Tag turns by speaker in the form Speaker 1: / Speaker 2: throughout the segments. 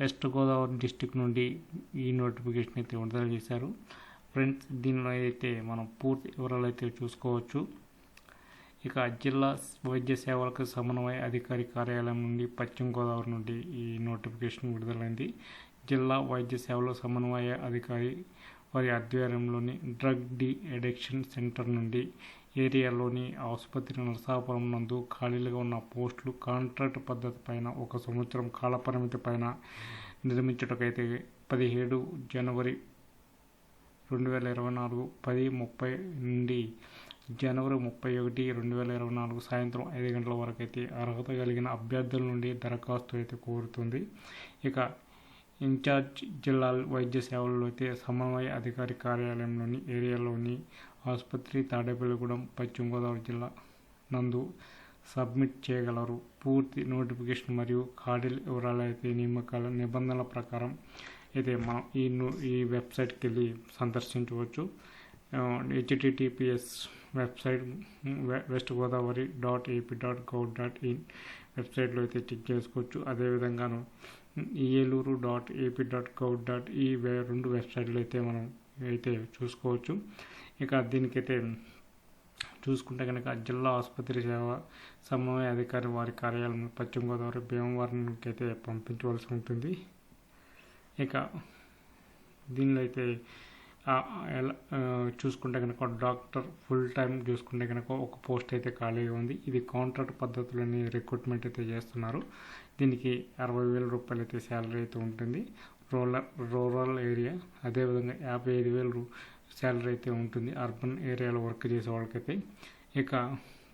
Speaker 1: west Godavari district నుండి ఈ notification అయితే విడుదల చేశారు. ఫ్రెండ్స్ దీనిలో అయితే మనం పూర్తి వివరాలు అయితే చూసుకోవచ్చు. ఇక జిల్లా వైద్య సేవలకు సమన్వయ అధికారి కార్యాలయం నుండి పశ్చిమ గోదావరి నుండి ఈ నోటిఫికేషన్ విడుదలైంది. జిల్లా వైద్య సేవల సమన్వయ అధికారి వారి ఆధ్వర్యంలోని డ్రగ్ డి అడిక్షన్ సెంటర్ నుండి ఏరియాలోని ఆసుపత్రి నరసాపురం నందు ఖాళీలుగా ఉన్న పోస్టులు కాంట్రాక్ట్ పద్ధతి పైన ఒక సంవత్సరం కాలపరిమితి పైన నిర్మించుటకైతే పదిహేడు జనవరి రెండు వేల ఇరవై నాలుగు పది ముప్పై నుండి జనవరి ముప్పై ఒకటి రెండు వేల ఇరవై నాలుగు సాయంత్రం ఐదు గంటల వరకు అయితే అర్హత కలిగిన అభ్యర్థుల నుండి దరఖాస్తు అయితే కోరుతుంది. ఇక ఇన్ఛార్జ్ జిల్లా వైద్య సేవల్లో అయితే సమన్వయ అధికారి కార్యాలయంలోని ఏరియాలోని ఆసుపత్రి తాడేపల్లిగూడెం పశ్చిమ గోదావరి జిల్లా నందు సబ్మిట్ చేయగలరు. పూర్తి నోటిఫికేషన్ మరియు ఖాళీల వివరాలు అయితే నియామకాల నిబంధనల ప్రకారం అయితే మనం ఈ ఈ వెబ్సైట్కి వెళ్ళి సందర్శించవచ్చు H T T P S website west Godavari dot A P dot gov dot in వెబ్సైట్లో అయితే చెక్ చేసుకోవచ్చు. అదేవిధంగాను Eluru dot A P dot gov dot ఈ రెండు వెబ్సైట్లు అయితే మనం అయితే చూసుకోవచ్చు. ఇక దీనికైతే చూసుకుంటే కనుక జిల్లా ఆసుపత్రి సేవ సమన్వయ అధికారి వారి కార్యాలయం పశ్చిమ గోదావరి భీమవరానికి అయితే పంపించవలసి ఉంటుంది. ఇక దీనిలో అయితే ఎలా చూసుకుంటే కనుక డాక్టర్ ఫుల్ టైం చూసుకుంటే కనుక ఒక పోస్ట్ అయితే ఖాళీగా ఉంది. ఇది కాంట్రాక్ట్ పద్ధతులని రిక్రూట్మెంట్ అయితే చేస్తున్నారు. దీనికి అరవై వేల రూపాయలు అయితే శాలరీ అయితే ఉంటుంది. రూరల్ రూరల్ ఏరియా అదేవిధంగా యాభై ఐదు వేలు శాలరీ అయితే ఉంటుంది. అర్బన్ ఏరియాలో వర్క్ చేసే వాళ్ళకైతే. ఇక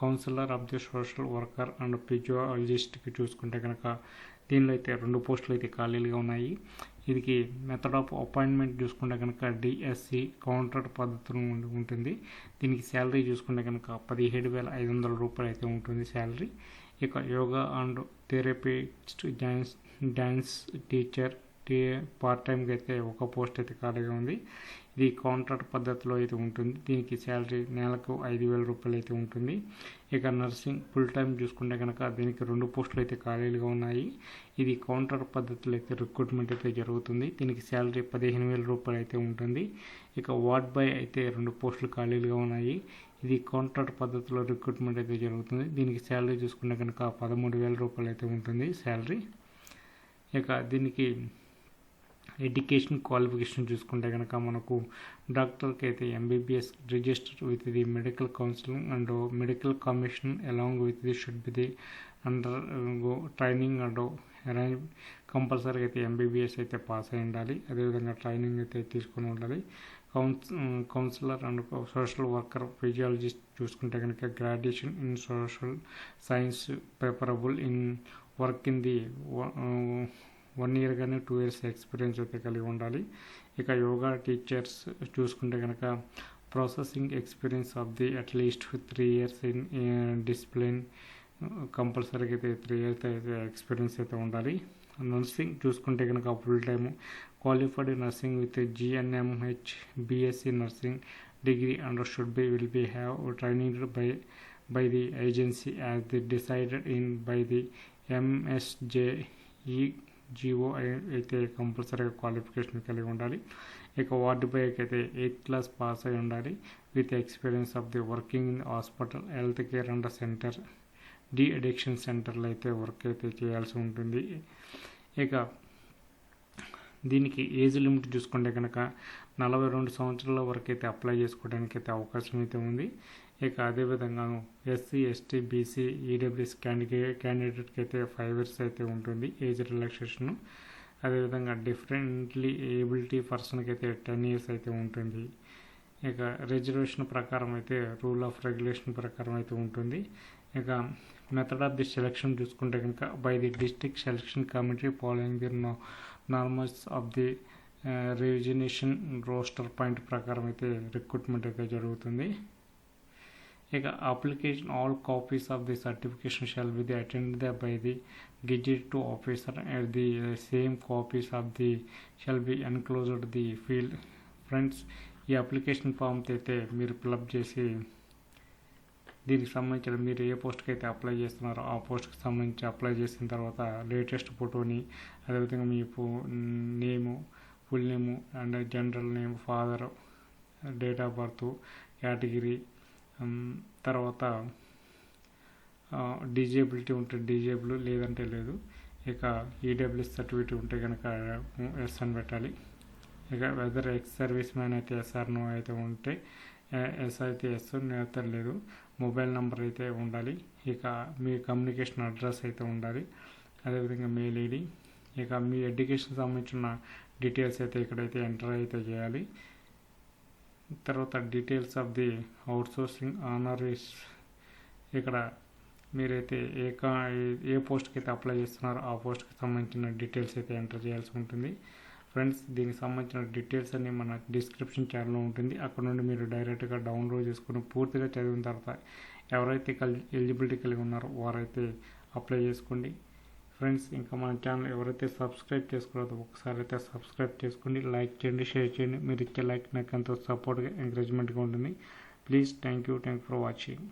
Speaker 1: counsellor of the social worker and ఫిజియాలజిస్ట్కి చూసుకుంటే కనుక దీనిలో అయితే రెండు పోస్టులు అయితే ఖాళీలుగా ఉన్నాయి. ఇది మెథడ్ ఆఫ్ అపాయింట్మెంట్ చూసుకుంటే కనుక డిఎస్సి కౌంటర్ పద్ధతిలో ఉంటుంది. దీనికి శాలరీ చూసుకుంటే కనుక పదిహేడు వేల ఐదు వందల రూపాయలు అయితే ఉంటుంది శాలరీ ఇక yoga and therapist dance dance teacher tea part టైంకి అయితే ఒక పోస్ట్ అయితే ఖాళీగా ఉంది. ఇది కాంట్రాక్ట్ పద్ధతిలో అయితే ఉంటుంది. దీనికి శాలరీ నెలకు ఐదు వేల రూపాయలు అయితే ఉంటుంది. ఇక నర్సింగ్ ఫుల్ టైం చూసుకుంటే కనుక దీనికి రెండు పోస్టులు అయితే ఖాళీలుగా ఉన్నాయి. ఇది కాంట్రాక్ట్ పద్ధతిలో అయితే రిక్రూట్మెంట్ అయితే జరుగుతుంది. దీనికి శాలరీ పదిహేను వేల రూపాయలు అయితే ఉంటుంది. ఇక వార్డ్ బాయ్ అయితే రెండు పోస్టులు ఖాళీలుగా ఉన్నాయి. ఇది కాంట్రాక్ట్ పద్ధతిలో రిక్రూట్మెంట్ అయితే జరుగుతుంది. దీనికి శాలరీ చూసుకుంటే కనుక పదమూడు వేల రూపాయలు అయితే ఉంటుంది శాలరీ ఇక దీనికి ఎడ్యుకేషన్ క్వాలిఫికేషన్ చూసుకుంటే కనుక మనకు డాక్టర్కి అయితే M B B S register with the medical counselling and medical commission along with the should be the under training and arrange కంపల్సరీగా అయితే ఎంబీబీఎస్ అయితే పాస్ అయి ఉండాలి. అదేవిధంగా ట్రైనింగ్ అయితే తీసుకొని ఉండాలి. కౌన్స్ counsellor and social worker physiologist చూసుకుంటే కనుక graduation in social science preferable in work in the one year కానీ టూ ఇయర్స్ ఎక్స్పీరియన్స్ అయితే కలిగి ఉండాలి. ఇక యోగా టీచర్స్ చూసుకుంటే కనుక processing experience of the at least three years in discipline కంపల్సరీగా అయితే త్రీ ఇయర్స్ అయితే ఎక్స్పీరియన్స్ అయితే ఉండాలి. నర్సింగ్ చూసుకుంటే కనుక full time qualified nursing with G N M H B S C nursing degree under should be will be have training by by the agency as the decided in by the M S J E G O అయితే కంపల్సరీగా qualification కలిగి ఉండాలి. ఇక ward బాయ్కి అయితే eighth class pass అయి ఉండాలి. With experience of the working in hospital health care and centre de addiction సెంటర్లో అయితే వర్క్ అయితే చేయాల్సి ఉంటుంది. ఇక దీనికి ఏజ్ లిమిట్ చూసుకుంటే కనుక నలభై రెండు సంవత్సరాల వరకు అయితే అప్లై చేసుకోవడానికి అయితే అవకాశం అయితే ఉంది. ఇక అదేవిధంగా S C S T B C E W S candidate క్యాండిడేట్కి అయితే ఫైవ్ ఇయర్స్ అయితే ఉంటుంది ఏజ్ రిలాక్సేషన్ అదేవిధంగా డిఫరెంట్లీ ఏబిలిటీ పర్సన్కి అయితే టెన్ ఇయర్స్ అయితే ఉంటుంది. ఇక రిజర్వేషన్ ప్రకారం అయితే రూల్ ఆఫ్ రెగ్యులేషన్ ప్రకారం అయితే ఉంటుంది. ఇక మెథడ్ ఆఫ్ ది సెలెక్షన్ చూసుకుంటే కనుక by the district selection committee following the normals of the రివిజినేషన్ roster point ప్రకారం అయితే రిక్రూట్మెంట్ అయితే జరుగుతుంది. ఇక application all copies of the certification shall be the attend the by the gazetted to officer at the same copies of the shall be enclosed the field friends ఈ application form అయితే మీరు fill up చేసి దీనికి సంబంధించిన మీరు ఏ పోస్ట్కి అయితే apply చేస్తున్నారో ఆ పోస్ట్కి సంబంధించి అప్లై చేసిన తర్వాత లేటెస్ట్ ఫోటోని అదేవిధంగా మీ name full name and general name father date of birth category తర్వాత డిజేబిలిటీ ఉంటే డిజేబుల్ లేదంటే లేదు ఇక ఈడబ్ల్యూఎస్ సర్టిఫికేట్ ఉంటే కనుక ఎస్ అని పెట్టాలి. ఇక వెదర్ ఎక్స్ సర్వీస్ మ్యాన్ అయితే ఎస్ఆర్నో అయితే ఉంటే ఎస్ అయితే ఎస్ నేత లేదు మొబైల్ నెంబర్ అయితే ఉండాలి. ఇక మీ కమ్యూనికేషన్ అడ్రస్ అయితే ఉండాలి. అదేవిధంగా మెయిల్ ఐడి. ఇక మీ ఎడ్యుకేషన్ సంబంధించిన డీటెయిల్స్ అయితే ఇక్కడైతే ఎంటర్ అయితే చేయాలి. తర్వాత డీటెయిల్స్ ఆఫ్ ది అవుట్సోర్సింగ్ ఆనరీస్ ఇక్కడ మీరైతే ఏ కా ఏ పోస్ట్కి అయితే అప్లై చేస్తున్నారో ఆ పోస్ట్కి సంబంధించిన డీటెయిల్స్ అయితే ఎంటర్ చేయాల్సి ఉంటుంది. ఫ్రెండ్స్ దీనికి సంబంధించిన డీటెయిల్స్ అన్ని మన డిస్క్రిప్షన్ ఛానల్లో ఉంటుంది. అక్కడ నుండి మీరు డైరెక్ట్గా డౌన్లోడ్ చేసుకుని పూర్తిగా చదివిన తర్వాత ఎవరైతే కలి ఎలిజిబిలిటీ కలిగి ఉన్నారో వారైతే అప్లై చేసుకోండి. ఫ్రెండ్స్ ఇంకా మన ఛానల్ ఎవరైతే సబ్స్క్రైబ్ చేసుకోలేదో ఒకసారి అయితే సబ్స్క్రైబ్ చేసుకోండి. లైక్ చేయండి షేర్ చేయండి. మీరు ఇచ్చే లైక్ నాకు ఎంతో సపోర్ట్గా ఎంకరేజ్మెంట్గా ఉంటుంది. Please thank you thank for watching.